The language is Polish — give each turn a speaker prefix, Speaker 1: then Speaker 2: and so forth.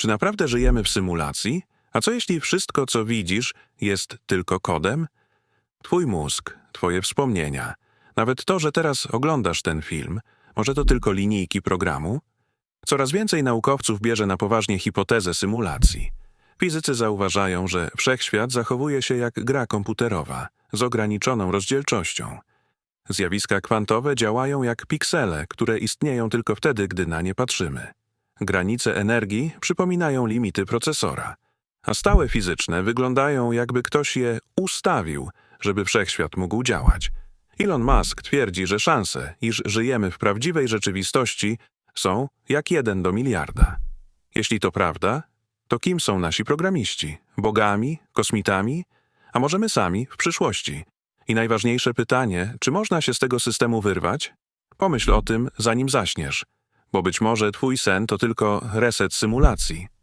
Speaker 1: Czy naprawdę żyjemy w symulacji? A co jeśli wszystko, co widzisz, jest tylko kodem? Twój mózg, twoje wspomnienia, nawet to, że teraz oglądasz ten film, może to tylko linijki programu? Coraz więcej naukowców bierze na poważnie hipotezę symulacji. Fizycy zauważają, że wszechświat zachowuje się jak gra komputerowa, z ograniczoną rozdzielczością. Zjawiska kwantowe działają jak piksele, które istnieją tylko wtedy, gdy na nie patrzymy. Granice energii przypominają limity procesora, a stałe fizyczne wyglądają jakby ktoś je ustawił, żeby wszechświat mógł działać. Elon Musk twierdzi, że szanse, iż żyjemy w prawdziwej rzeczywistości, są jak jeden do miliarda. Jeśli to prawda, to kim są nasi programiści? Bogami? Kosmitami? A może my sami w przyszłości? I najważniejsze pytanie, czy można się z tego systemu wyrwać? Pomyśl o tym, zanim zaśniesz, bo być może twój sen to tylko reset symulacji.